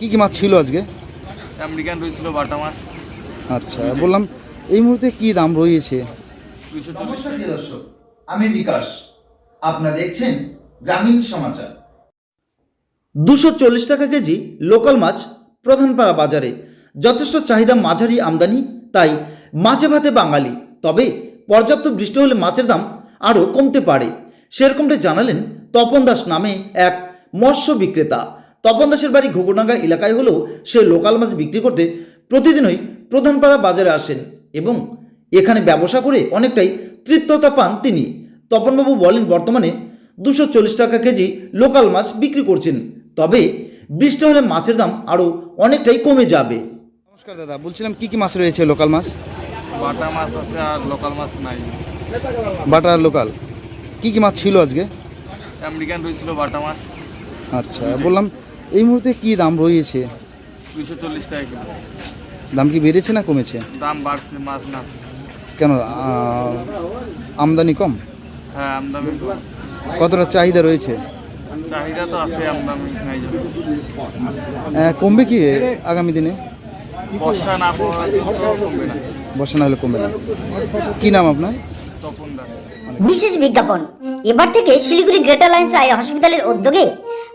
কি কি মাছ ছিল আজকে? আমেরিকান রয়েছিল বাটা মাছ। আচ্ছা বললাম এই মুহূর্তে কি দাম রয়েছে? নমস্কার প্রিয় দর্শক আমি বিকাশ। আপনারা দেখছেন গ্রামীণ সমাচার। দুশো চল্লিশ টাকা কেজি লোকাল মাছ প্রধানপাড়া বাজারে। যথেষ্ট চাহিদা মাঝারি আমদানি তাই মাছে ভাতে বাঙালি। তবে পর্যাপ্ত বৃষ্টি হলে মাছের দাম আরও কমতে পারে। সেরকমটা জানালেন তপন দাস নামে এক মৎস্য বিক্রেতা। তপন দাসের বাড়ি ঘুঘুডাঙ্গা এলাকায় হলেও সে লোকাল মাছ বিক্রি করতে প্রতিদিনই প্রধানপাড়া বাজারে আসেন এবং এখানে ব্যবসা করে অনেকটাই তৃপ্ততা পান তিনি। তপনবাবু বলেন বর্তমানে দুশো চল্লিশ টাকা কেজি লোকাল মাছ বিক্রি করছেন। তবে বৃষ্টি হলে মাছের দাম আরও অনেকটাই কমে যাবে। নমস্কার দাদা বলছিলাম কি কি মাছ রয়েছে লোকাল মাছ? বাটা মাছ আছে আর লোকাল মাছ নাই। বাটা আর লোকাল। কি কি মাছ ছিল আজকে? আমেরিকান রয়েছিল বাটা মাছ। আচ্ছা বললাম এই মুহূর্তে কি দাম রয়েছে? দুইশো চল্লিশ টাকা কিলো। দাম কি বেড়েছে না কমেছে? দাম বাড়ছে মাছ না কেন আহ, আমদানি কম? হ্যাঁ আমদামি কম। কতটা চাহিদা রয়েছে? চাহিদা তো আছে আমদামি নাই যাবে আহ, কমবে কি আগামী দিনে? বর্ষা না পড়া কমবে না। বর্ষা না হলে কমবে না। কি নাম আপনার? তপন দাস। বিশেষ বিজ্ঞাপন। এবার থেকে শিলিগুড়ি গ্রেটার লাইন্স আই হসপিটালের উদ্যোগে